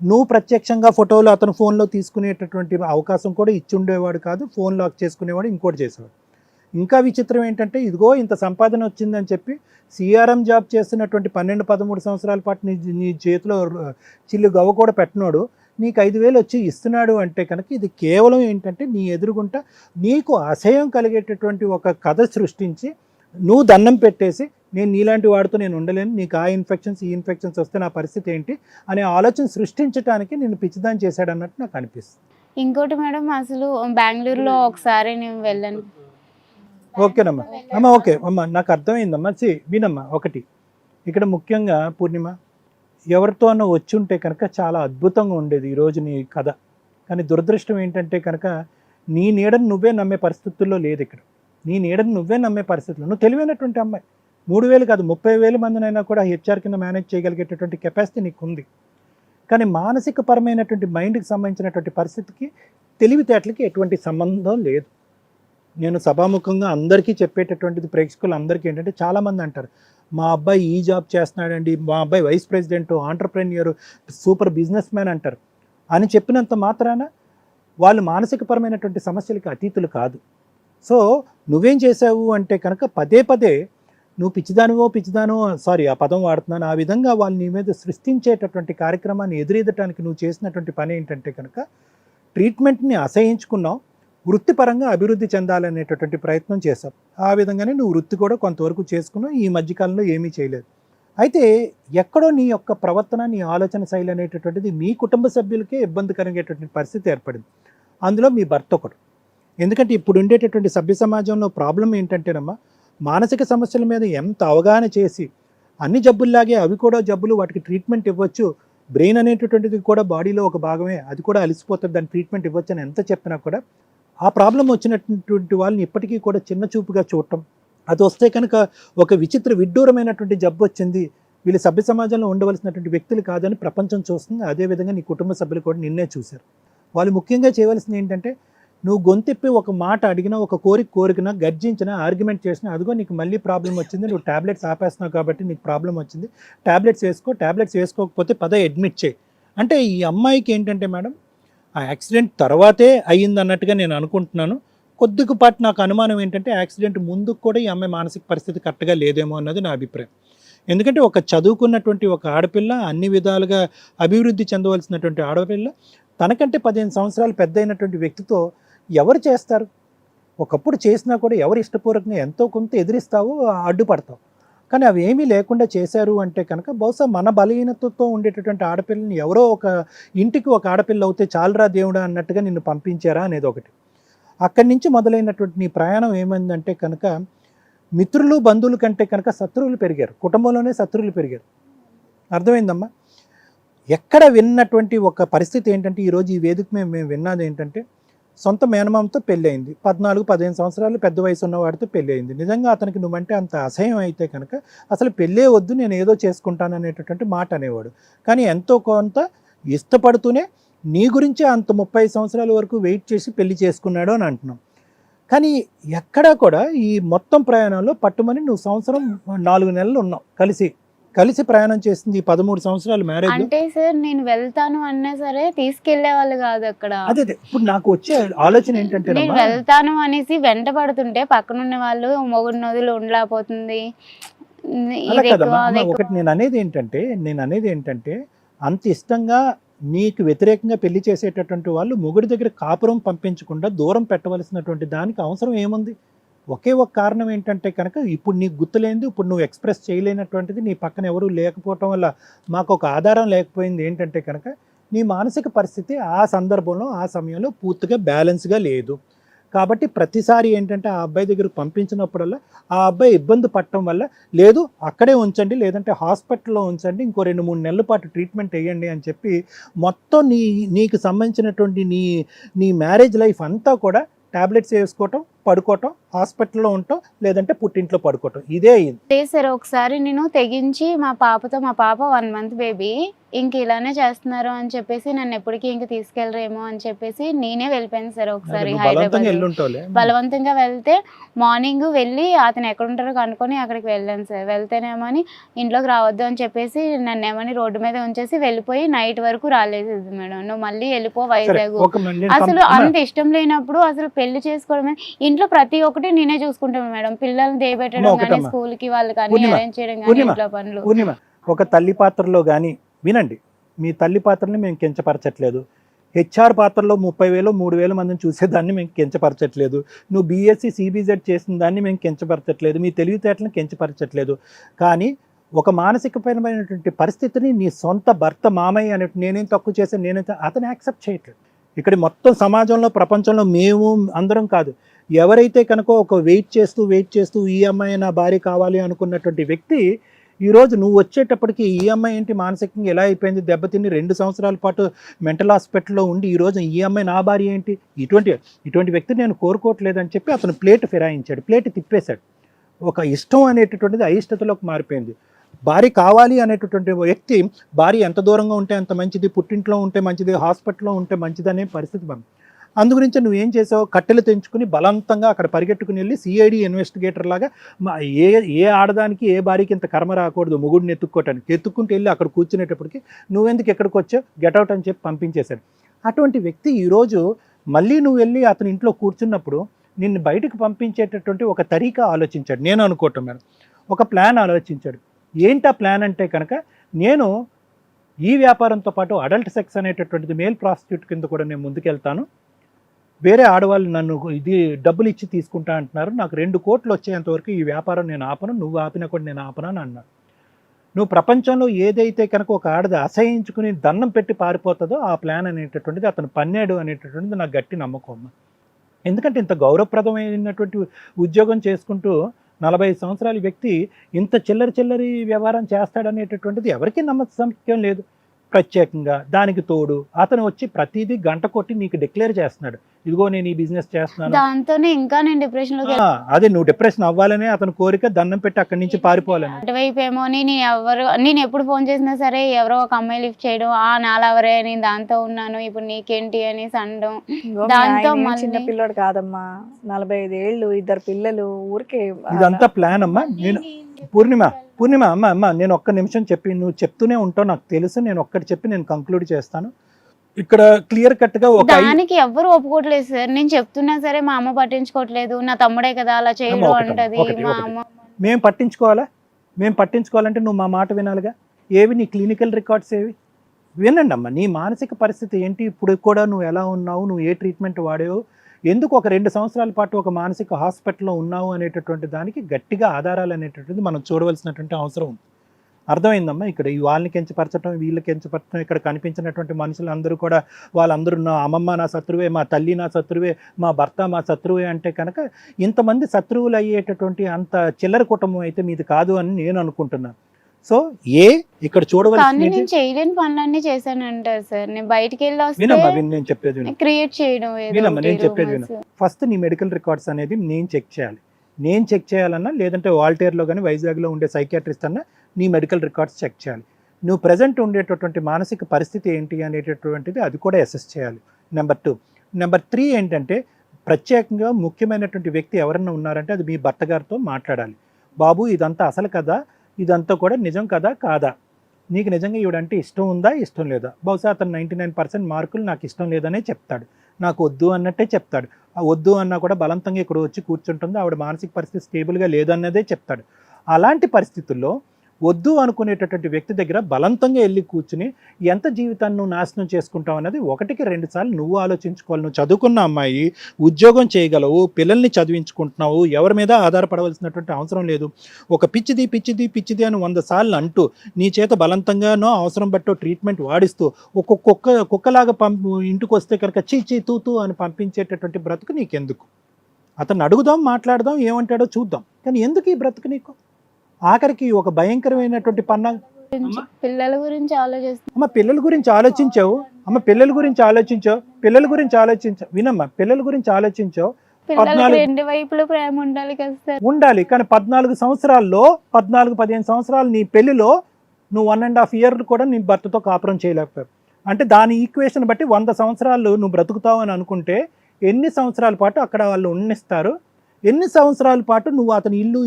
నువ్వు ప్రత్యక్షంగా ఫోటోలు అతను ఫోన్లో తీసుకునేటటువంటి అవకాశం కూడా ఇచ్చి ఉండేవాడు కాదు ఫోన్ లాక్ చేసుకునేవాడు ఇంకోటి చేసేవాడు. ఇంకా విచిత్రం ఏంటంటే ఇదిగో ఇంత సంపాదన వచ్చిందని చెప్పి సిఆర్ఎం జాబ్ చేస్తున్నటువంటి పన్నెండు పదమూడు సంవత్సరాల పాటు నీ నీ చేతిలో చిల్లు గవ్వ కూడా పెట్టినాడు నీకు ఐదు వేలు వచ్చి ఇస్తున్నాడు అంటే కనుక ఇది కేవలం ఏంటంటే నీ ఎదురుగుంట నీకు అసహ్యం కలిగేటటువంటి ఒక కథ సృష్టించి నువ్వు దండం పెట్టేసి నేను నీలాంటి వాడితో నేను ఉండలేను. నీకు ఆ ఇన్ఫెక్షన్స్ ఈ ఇన్ఫెక్షన్స్ వస్తే నా పరిస్థితి ఏంటి అనే ఆలోచన సృష్టించడానికి నేను పిచ్చిదాన్ని చేశాడు అన్నట్టు నాకు అనిపిస్తుంది. ఇంకోటి మేడం అసలు బెంగళూరులో ఒకసారి నేను వెళ్ళాను. ఓకేనమ్మా. అమ్మ ఓకే. అమ్మ నాకు అర్థమైందమ్మా. సి వినమ్మా ఒకటి. ఇక్కడ ముఖ్యంగా పూర్ణిమ ఎవరితో అన్న వచ్చి ఉంటే కనుక చాలా అద్భుతంగా ఉండేది ఈరోజు నీ కథ. కానీ దురదృష్టం ఏంటంటే కనుక నీ నీడను నువ్వే నమ్మే పరిస్థితుల్లో లేదు ఇక్కడ. నీ నీడను నువ్వే నమ్మే పరిస్థితుల్లో. నువ్వు తెలివైనటువంటి అమ్మాయి. మూడు వేలు కాదు ముప్పై వేల మందినైనా కూడా హెచ్ఆర్ కింద మేనేజ్ చేయగలిగేటటువంటి కెపాసిటీ నీకు ఉంది కానీ మానసిక పరమైనటువంటి మైండ్కి సంబంధించినటువంటి పరిస్థితికి తెలివితేటలకి ఎటువంటి సంబంధం లేదు. నేను సభాముఖంగా అందరికీ చెప్పేటటువంటిది ప్రేక్షకులు అందరికీ ఏంటంటే చాలామంది అంటారు మా అబ్బాయి ఈ జాబ్ చేస్తున్నాడండి మా అబ్బాయి vice president entrepreneur super business man అంటారు. అని చెప్పినంత మాత్రాన వాళ్ళు మానసికపరమైనటువంటి సమస్యలకి అతీతులు కాదు. సో నువ్వేం చేసావు అంటే కనుక పదే పదే నువ్వు పిచ్చిదానివో పిచ్చిదానో సారీ ఆ పదం వాడుతున్నాను. ఆ విధంగా వాళ్ళు నీ మీద సృష్టించేటటువంటి కార్యక్రమాన్ని ఎదురెదటానికి నువ్వు చేసినటువంటి పని ఏంటంటే కనుక ట్రీట్మెంట్ని అసహించుకున్నావు వృత్తిపరంగా అభివృద్ధి చెందాలనేటటువంటి ప్రయత్నం చేశావు. ఆ విధంగానే నువ్వు వృత్తి కూడా కొంతవరకు చేసుకున్నావు ఈ మధ్యకాలంలో ఏమీ చేయలేదు. అయితే ఎక్కడో నీ యొక్క ప్రవర్తన నీ ఆలోచన శైలి అనేటటువంటిది మీ కుటుంబ సభ్యులకే ఇబ్బంది కలిగేటటువంటి పరిస్థితి ఏర్పడింది. అందులో మీ భర్త ఒకడు. ఎందుకంటే ఇప్పుడు ఉండేటటువంటి సభ్య సమాజంలో ప్రాబ్లం ఏంటంటేనమ్మా మానసిక సమస్యల మీద ఎంత అవగాహన చేసి అన్ని జబ్బుల్లాగే అవి కూడా జబ్బులు వాటికి ట్రీట్మెంట్ ఇవ్వచ్చు. బ్రెయిన్ అనేటటువంటిది కూడా బాడీలో ఒక భాగమే. అది కూడా అలసిపోతుంది. దాని ట్రీట్మెంట్ ఇవ్వచ్చు అని ఎంత చెప్పినా కూడా ఆ ప్రాబ్లం వచ్చినటువంటి వాళ్ళని ఇప్పటికీ కూడా చిన్న చూపుగా చూడటం. అది వస్తే కనుక ఒక విచిత్ర విడ్డూరమైనటువంటి జబ్బు వచ్చింది. వీళ్ళు సభ్య సమాజంలో ఉండవలసినటువంటి వ్యక్తులు కాదని ప్రపంచం చూస్తుంది. అదేవిధంగా నీ కుటుంబ సభ్యులు కూడా నిన్నే చూశారు. వాళ్ళు ముఖ్యంగా చేయవలసింది ఏంటంటే నువ్వు గొంతిప్పి ఒక మాట అడిగినా ఒక కోరిక కోరికనా గర్జించినా ఆర్గ్యుమెంట్ చేసినా అదిగో నీకు మళ్ళీ ప్రాబ్లం వచ్చింది నువ్వు ట్యాబ్లెట్స్ ఆపేస్తున్నావు కాబట్టి నీకు ప్రాబ్లం వచ్చింది. టాబ్లెట్స్ వేసుకో ట్యాబ్లెట్స్ వేసుకోకపోతే పద అడ్మిట్ చేయి. అంటే ఈ అమ్మాయికి ఏంటంటే మేడం ఆ యాక్సిడెంట్ తర్వాతే అయ్యింది అన్నట్టుగా నేను అనుకుంటున్నాను. కొద్దిగా పాటు నాకు అనుమానం ఏంటంటే యాక్సిడెంట్ ముందుకు కూడా ఈ అమ్మాయి మానసిక పరిస్థితి కరెక్ట్గా లేదేమో అన్నది నా అభిప్రాయం. ఎందుకంటే ఒక చదువుకున్నటువంటి ఒక ఆడపిల్ల అన్ని విధాలుగా అభివృద్ధి చెందవలసినటువంటి ఆడపిల్ల తనకంటే పదిహేను సంవత్సరాలు పెద్ద అయినటువంటి వ్యక్తితో ఎవరు చేస్తారు? ఒకప్పుడు చేసినా కూడా ఎవరు ఇష్టపూర్వకంగా ఎంతో కొంత ఎదిరిస్తావో అడ్డుపడతావు. కానీ అవి ఏమీ లేకుండా చేశారు అంటే కనుక బహుశా మన బలహీనతతో ఉండేటటువంటి ఆడపిల్లని ఎవరో ఒక ఇంటికి ఒక ఆడపిల్ల అవుతే చాలరా దేవుడా అన్నట్టుగా నిన్ను పంపించారా అనేది ఒకటి. అక్కడి నుంచి మొదలైనటువంటి నీ ప్రయాణం ఏమైందంటే కనుక మిత్రులు బంధువుల కంటే కనుక శత్రువులు పెరిగారు. కుటుంబంలోనే శత్రువులు పెరిగారు. అర్థమైందమ్మా? ఎక్కడ విన్నటువంటి ఒక పరిస్థితి ఏంటంటే ఈరోజు ఈ వేదిక మేము మేము విన్నది ఏంటంటే సొంత మేనమామతో పెళ్ళి అయింది పద్నాలుగు పదిహేను సంవత్సరాలు పెద్ద వయసు ఉన్నవాడితో పెళ్ళి అయింది నిజంగా అతనికి నువ్వంటే అంత అసహ్యం అయితే కనుక అసలు పెళ్ళే వద్దు నేను ఏదో చేసుకుంటాను అనేటటువంటి మాట అనేవాడు. కానీ ఎంతో కొంత ఇష్టపడుతూనే నీ గురించే అంత ముప్పై సంవత్సరాల వరకు వెయిట్ చేసి పెళ్ళి చేసుకున్నాడు అని అంటున్నాం. కానీ ఎక్కడా కూడా ఈ మొత్తం ప్రయాణంలో పట్టుమని నువ్వు సంవత్సరం నాలుగు నెలలు ఉన్నావు కలిసి. కలిసి ప్రయాణం చేసింది పదమూడు సంవత్సరాలు మ్యారేజ్ అంటే సార్ నేను వెళ్తాను అన్నా సరే తీసుకెళ్ళే వాళ్ళు కాదు అక్కడ. అదే ఇప్పుడు నాకు వచ్చే ఆలోచన ఏంటంటే నేను వెళ్తాను అనేసి వెంట పడుతుంటే పక్కనున్న వాళ్ళు మొగుడు నదులు ఉండలేకపోతుంది. ఒకటి నేను అనేది ఏంటంటే నేను అనేది ఏంటంటే అంత ఇష్టంగా నీకు వ్యతిరేకంగా పెళ్ళి చేసేటటువంటి వాళ్ళు మొగుడి దగ్గర కాపురం పంపించకుండా దూరం పెట్టవలసినటువంటి దానికి అవసరం ఏముంది? ఒకే ఒక కారణం ఏంటంటే కనుక ఇప్పుడు నీకు గుర్తులేనిది ఇప్పుడు నువ్వు ఎక్స్ప్రెస్ చేయలేనటువంటిది నీ పక్కన ఎవరూ లేకపోవటం వల్ల మాకు ఒక ఆధారం లేకపోయింది ఏంటంటే కనుక నీ మానసిక పరిస్థితి ఆ సందర్భంలో ఆ సమయంలో పూర్తిగా బ్యాలెన్స్గా లేదు. కాబట్టి ప్రతిసారి ఏంటంటే ఆ అబ్బాయి దగ్గరకు పంపించినప్పుడల్లా ఆ అబ్బాయి ఇబ్బంది పడటం వల్ల లేదు అక్కడే ఉంచండి లేదంటే హాస్పిటల్లో ఉంచండి ఇంకో రెండు మూడు నెలల పాటు ట్రీట్మెంట్ వేయండి అని చెప్పి మొత్తం నీ నీకు సంబంధించినటువంటి నీ నీ మ్యారేజ్ లైఫ్ అంతా కూడా టాబ్లెట్స్ వేసుకోవటం పడుకోవటం హాస్పిటల్లో ఉండటం లేదంటే పుట్టింట్లో పడుకోవటం. ఇదే సార్ ఒకసారి నేను తెగించి మా పాపతో మా పాప వన్ మంత్ బేబీ ఇంక ఇలానే చేస్తున్నారు అని చెప్పేసి నన్ను ఎప్పటికీ ఇంక తీసుకెళ్ళరేమో అని చెప్పేసి నేనే వెళ్ళిపోయాను సార్ ఒకసారి హైదరాబాద్ బలవంతంగా వెళ్తే మార్నింగ్ వెళ్ళి అతను ఎక్కడ ఉంటారో కనుక్కొని అక్కడికి వెళ్ళాను సార్. వెళ్తేనేమని ఇంట్లోకి రావద్దు అని చెప్పేసి నన్ను ఏమని రోడ్డు మీద ఉంచేసి వెళ్ళిపోయి నైట్ వరకు రాలేదు మేడం. నువ్వు మళ్ళీ వెళ్ళిపో వైజాగ్. అసలు అంత ఇష్టం లేనప్పుడు అసలు పెళ్ళి చేసుకోవడమే. ఇంట్లో ప్రతి ఒక్కటి నేనే చూసుకుంటాను మేడం. పిల్లల్ని దేయబెట్టడం కానీ. స్కూల్కి అన్ని పూర్ణిమ, అరేంజ్ చేయడం కానీ ఇంట్లో పనులు. పూర్ణిమ ఒక తల్లి పాత్రలో కానీ వినండి మీ తల్లి పాత్రని మేము కించపరచట్లేదు. హెచ్ఆర్ పాత్రలో ముప్పై వేలు మూడు వేల మందిని చూసేదాన్ని మేము కించపరచట్లేదు. నువ్వు బీఎస్సీ సిబిజెడ్ చేసిన దాన్ని మేము కించపరచట్లేదు. మీ తెలివితేటలను కించపరచట్లేదు. కానీ ఒక మానసికపరమైనటువంటి పరిస్థితిని నీ సొంత భర్త మామయ్య అన్నట్టు నేనేం తక్కువ చేశాను నేనేం త- అతను యాక్సెప్ట్ చేయట్లేదు. ఇక్కడ మొత్తం సమాజంలో ప్రపంచంలో మేము అందరం కాదు. ఎవరైతే కనుక ఒక వెయిట్ చేస్తూ వెయిట్ చేస్తూ ఈ అమ్మాయి నా భార్య కావాలి అనుకున్నటువంటి వ్యక్తి ఈరోజు నువ్వు వచ్చేటప్పటికి ఈ అమ్మాయి ఏంటి? మానసికంగా ఎలా అయిపోయింది? దెబ్బతిని రెండు సంవత్సరాల పాటు మెంటల్ హాస్పిటల్లో ఉండి ఈరోజు ఈ అమ్మాయి నా భార్య ఏంటి? ఇటువంటి ఇటువంటి వ్యక్తి నేను కోరుకోవట్లేదని చెప్పి అతను ప్లేట్ ఫిరాయించాడు ప్లేట్ తిప్పేశాడు. ఒక ఇష్టం అనేటటువంటిది అయిష్టతలోకి మారిపోయింది. భార్య కావాలి అనేటటువంటి వ్యక్తి భార్య ఎంత దూరంగా ఉంటే అంత మంచిది పుట్టింట్లో ఉంటే మంచిది హాస్పిటల్లో ఉంటే మంచిది అనే పరిస్థితి మనం అందుగురించి నువ్వు ఏం చేసావు కట్టెలు తెంచుకుని బలవంతంగా అక్కడ పరిగెట్టుకుని వెళ్ళి సిఐడి ఇన్వెస్టిగేటర్ లాగా ఏ ఏ ఆడదానికి ఏ భార్యకి ఇంత కర్మ రాకూడదు మొగుడిని ఎత్తుక్కోవటానికి ఎత్తుక్కుంటూ వెళ్ళి అక్కడ కూర్చునేటప్పటికి నువ్వెందుకు ఎక్కడికి వచ్చావు? గెట్అవుట్ అని చెప్పి పంపించేశాడు. అటువంటి వ్యక్తి ఈరోజు మళ్ళీ నువ్వు వెళ్ళి అతని ఇంట్లో కూర్చున్నప్పుడు నిన్ను బయటకు పంపించేటటువంటి ఒక తరీకా ఆలోచించాడు. నేను అనుకోవటం మేడం. ఒక ప్లాన్ ఆలోచించాడు. ఏంటా ప్లాన్ అంటే కనుక నేను ఈ వ్యాపారంతో పాటు అడల్ట్ సెక్స్ అనేటటువంటిది మేల్ ప్రాస్టిట్యూట్ కింద కూడా నేను ముందుకెళ్తాను. వేరే ఆడవాళ్ళు నన్ను ఇది డబ్బులు ఇచ్చి తీసుకుంటా అంటున్నారు. నాకు రెండు కోట్లు వచ్చేంతవరకు ఈ వ్యాపారం నేను ఆపను నువ్వు ఆపినా కూడా నేను ఆపను అని అన్నాడు నువ్వు ప్రపంచంలో ఏదైతే కనుక ఒక ఆడది అసహించుకుని దండం పెట్టి పారిపోతుందో ఆ ప్లాన్ అనేటటువంటిది అతను పన్నాడు అనేటటువంటిది నాకు గట్టి నమ్మకం ఎందుకంటే ఇంత గౌరవప్రదమైనటువంటి ఉద్యోగం చేసుకుంటూ నలభై సంవత్సరాల వ్యక్తి ఇంత చిల్లరి చిల్లరి వ్యవహారం చేస్తాడనేటటువంటిది ఎవరికీ నమ్మకం లేదు. ప్రత్యేకంగా. దానికి తోడు అతను వచ్చి ప్రతిదీ గంట కొట్టి నీకు డిక్లేర్ చేస్తున్నాడు. ఇదిగో నేను ఈ బిజినెస్ చేస్తున్నాను. దాంతోనే ఇంకా నేను డిప్రెషన్లోకి ఆ, అదే నువ్వు డిప్రెషన్ అవ్వాలనే అతని కోరిక దండం పెట్టి అక్కడి నుంచి పారిపోవాలని. అటువైపు ఏమో నేను ఎవరు నేను ఎప్పుడు ఫోన్ చేసినా సరే ఎవరో ఒక అమ్మాయి లిఫ్ట్ చేయడం ఆ నాలవరే నేను దాంతో ఉన్నాను ఇప్పుడు నీకేంటి అని అనడం దాంతో చిన్న పిల్లోడు కాదమ్మా. నలభై ఐదు ఏళ్ళు ఇద్దరు పిల్లలు ఊరికే ఇదంతా ప్లాన్ అమ్మా. నేను పూర్ణిమ పూర్ణిమ అమ్మ అమ్మ నేను ఒక్క నిమిషం చెప్పి నువ్వు చెప్తూనే ఉంటావు నాకు తెలుసు నేను ఒక్కటి చెప్పి నేను కంక్లూడ్ చేస్తాను. ఇక్కడ క్లియర్ కట్గా ఒక దానికి ఎవ్వరు ఒప్పుకోవట్లేదు సార్. నేను చెప్తున్నా సరే మా అమ్మ పట్టించుకోవట్లేదు నా తమ్ముడే కదా అలా చేయడు అంటది మా. అమ్మ. మేము పట్టించుకోవాలా? మేము పట్టించుకోవాలంటే నువ్వు మా మాట వినాలిగా? ఏవి నీ క్లినికల్ రికార్డ్స్ ఏవి? వినండి అమ్మా నీ మానసిక పరిస్థితి ఏంటి? ఇప్పుడు కూడా నువ్వు ఎలా ఉన్నావు? నువ్వు ఏ ట్రీట్మెంట్ వాడావు? ఎందుకు ఒక రెండు సంవత్సరాల పాటు ఒక మానసిక హాస్పిటల్లో ఉన్నావు అనేటటువంటి దానికి గట్టిగా ఆధారాలు అనేటటువంటిది మనం చూడవలసినటువంటి అవసరం ఉంది. అర్థమైందమ్మా? ఇక్కడ ఈ వాళ్ళని కెంచపరచడం వీళ్ళని కెంచపరచడం ఇక్కడ కనిపించినటువంటి మనుషులు అందరూ కూడా వాళ్ళందరూ నా అమ్మమ్మ నా శత్రువే మా తల్లి నా శత్రువే మా భర్త మా శత్రువే అంటే కనుక ఇంతమంది శత్రువులు అయ్యేటటువంటి అంత చిల్లర కుటుంబం అయితే మీది కాదు అని నేను అనుకుంటున్నాను. సో ఏ ఇక్కడ కానీ చూడవలసింది నేను చేయలేని పనులన్నీ చేశాను అంటారు సార్. నేను బయటికి వెళ్ళి వినమ్మా వస్తే విన్ నేను చెప్పేది విను. క్రియేట్ చేయడం ఏదో వినమ్మా, నేను ఒకటి చెప్పేది rumors. ఫస్ట్ నీ మెడికల్ రికార్డ్స్ అనేది నేను చెక్ చేయాలి. నేను చెక్ చేయాలన్నా లేదంటే వాల్టేర్లో కానీ వైజాగ్లో ఉండే సైకాట్రిస్ట్ అన్నా నీ మెడికల్ రికార్డ్స్ చెక్ చేయాలి. నువ్వు ప్రజెంట్ ఉండేటటువంటి మానసిక పరిస్థితి ఏంటి అనేటటువంటిది అది కూడా అసెస్ చేయాలి. నెంబర్ టూ నెంబర్ త్రీ ఏంటంటే ప్రత్యేకంగా ముఖ్యమైనటువంటి వ్యక్తి ఎవరన్నా ఉన్నారంటే అది మీ భర్త గారితో మాట్లాడాలి. బాబు ఇదంతా అసలు కదా? ఇదంతా కూడా నిజం కదా కాదా? నీకు నిజంగా ఈవిడంటే ఇష్టం ఉందా ఇష్టం లేదా? బహుశా అతను నైంటీ నైన్ పర్సెంట్ మార్కులు నాకు ఇష్టం లేదనే చెప్తాడు. నాకు వద్దు అన్నట్టే చెప్తాడు. ఆ వద్దు అన్నా కూడా బలవంతంగా ఇక్కడ వచ్చి కూర్చుంటుంది. ఆవిడ మానసిక పరిస్థితి స్టేబుల్గా లేదన్నదే చెప్తాడు. అలాంటి పరిస్థితుల్లో వద్దు అనుకునేటటువంటి వ్యక్తి దగ్గర బలవంతంగా వెళ్ళి కూర్చుని ఎంత జీవితాన్ని నువ్వు నాశనం చేసుకుంటావు అనేది ఒకటికి రెండు సార్లు నువ్వు ఆలోచించుకోవాలి. నువ్వు చదువుకున్న అమ్మాయి ఉద్యోగం చేయగలవు పిల్లల్ని చదివించుకుంటున్నావు ఎవరి మీద ఆధారపడవలసినటువంటి అవసరం లేదు. ఒక పిచ్చిది పిచ్చిది పిచ్చిది అని వంద సార్లు అంటూ నీ చేత బలవంతంగానో అవసరం బట్టో ట్రీట్మెంట్ వాడిస్తూ ఒక్కొక్క కుక్క కుక్కలాగా పంపు ఇంటికి వస్తే కనుక చీ చీ తూతూ అని పంపించేటటువంటి బ్రతుకు నీకెందుకు? అతను అడుగుదాం మాట్లాడదాం ఏమంటాడో చూద్దాం. కానీ ఎందుకు ఈ బ్రతుకు నీకు? ఆఖరికి ఒక భయంకరమైనటువంటి పన్నా గురించి పిల్లల గురించి ఆలోచిస్తాను అమ్మ పిల్లల గురించి ఆలోచించావు? అమ్మ పిల్లల గురించి ఆలోచించావు? పిల్లల గురించి ఆలోచించావు వినమ్మా పిల్లల గురించి ఆలోచించావు? రెండు వైపులు ప్రేమ ఉండాలి కదా సార్. ఉండాలి కానీ పద్నాలుగు సంవత్సరాల్లో పద్నాలుగు పదిహేను సంవత్సరాలు నీ పెళ్ళిలో నువ్వు వన్ అండ్ హాఫ్ ఇయర్ కూడా నీ భర్తతో కాపురం చేయలేకపోయావు. అంటే దాని ఈక్వేషన్ బట్టి వంద సంవత్సరాలు నువ్వు బ్రతుకుతావు అని అనుకుంటే ఎన్ని సంవత్సరాల పాటు అక్కడ వాళ్ళు ఉండిస్తారు? ఎన్ని సంవత్సరాల పాటు నువ్వు అతని ఇల్లు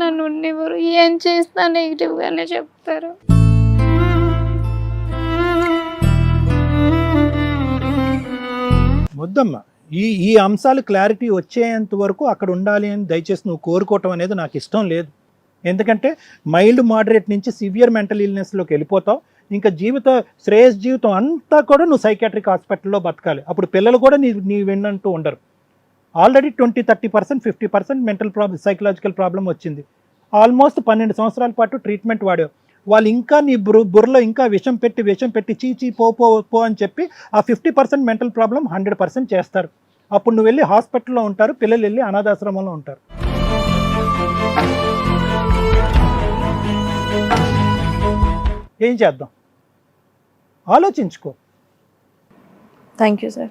నన్ను ఉండేవారు ఏం చేసినా నెగిటివ్ గానే చెప్తారు. వద్దమ్మా ఈ ఈ అంశాలు క్లారిటీ వచ్చేంత వరకు అక్కడ ఉండాలి అని దయచేసి నువ్వు కోరుకోవటం అనేది నాకు ఇష్టం లేదు. ఎందుకంటే మైల్డ్ మోడరేట్ నుంచి సివియర్ మెంటల్ ఇల్నెస్లోకి వెళ్ళిపోతావు. ఇంకా జీవిత శ్రేయస్ జీవితం అంతా కూడా నువ్వు సైకాట్రిక్ హాస్పిటల్లో బతకాలి. అప్పుడు పిల్లలు కూడా నీ నీ విన్నంటూ ఉండరు. Already twenty thirty percent fifty percent mental problem psychological problem వచ్చింది. ఆల్మోస్ట్ పన్నెండు సంవత్సరాల పాటు ట్రీట్మెంట్ వాడావు. వాళ్ళు ఇంకా నీ బుర్ర బుర్రలో ఇంకా విషం పెట్టి విషం పెట్టి చీ చీ పో పో పో అని చెప్పి ఆ fifty percent mental problem hundred percent చేస్తారు. అప్పుడు నువ్వు వెళ్ళి హాస్పిటల్లో ఉంటారు పిల్లలు వెళ్ళి అనాథాశ్రమంలో ఉంటారు. ఏం చేద్దాం? ఆలోచించుకో. Thank you sir